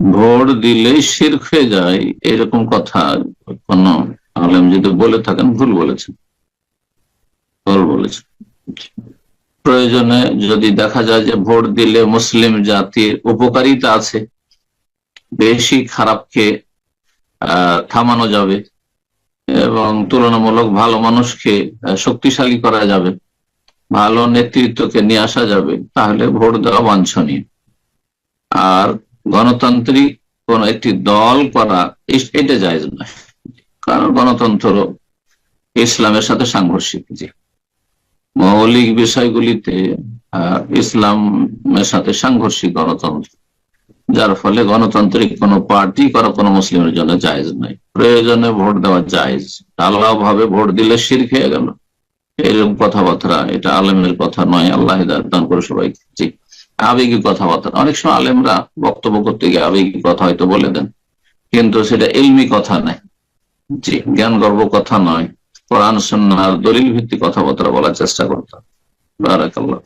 Vote দিলেই শির হয়ে যায়, এরকম কথা কোন আলেম যদি বলে থাকেন, ভুল বলেছেন। ভুল বলেছেন। প্রয়োজনে যদি দেখা যায় যে ভোট দিলে মুসলিম জাতির উপকারিতা আছে, বেশি খারাপকে থামানো যাবে এবং তুলনামূলক ভালো মানুষকে শক্তিশালী করা যাবে, ভালো নেতৃত্বকে নিয়ে আসা যাবে, তাহলে ভোট দেওয়া বাঞ্ছনীয়। আর গণতান্ত্রিক কোন একটি দল করা এটা জায়জ নয়। কারণ গণতন্ত্র ইসলামের সাথে সাংঘর্ষিক যে। মৌলিক বিষয়গুলিতে ইসলামের সাথে সাংঘর্ষিক গণতন্ত্র। যার ফলে গণতান্ত্রিক কোন পার্টি করা কোনো মুসলিমের জন্য জায়েজ নাই প্রয়োজনে ভোট দেওয়া জায়েজ। আল্লাহ ভাবে ভোট দিলে শির খেয়ে গেল। এরকম কথাবার্তা, এটা আলেমের কথা নয়। আল্লাহ দান করে সবাইকে। জি। আবেগী কথাবার্তা। অনেক সময় আলেমরা বক্তব্য করতে গিয়ে আবেগিক কথা হয়তো বলে দেন, কিন্তু সেটা এলমি কথা নাই জি জ্ঞান গর্ব কথা নয়। কোরআন সন্ন্যার দলিল ভিত্তিক কথাবার্তা বলার চেষ্টা করতাম। বারাকাল্লাহ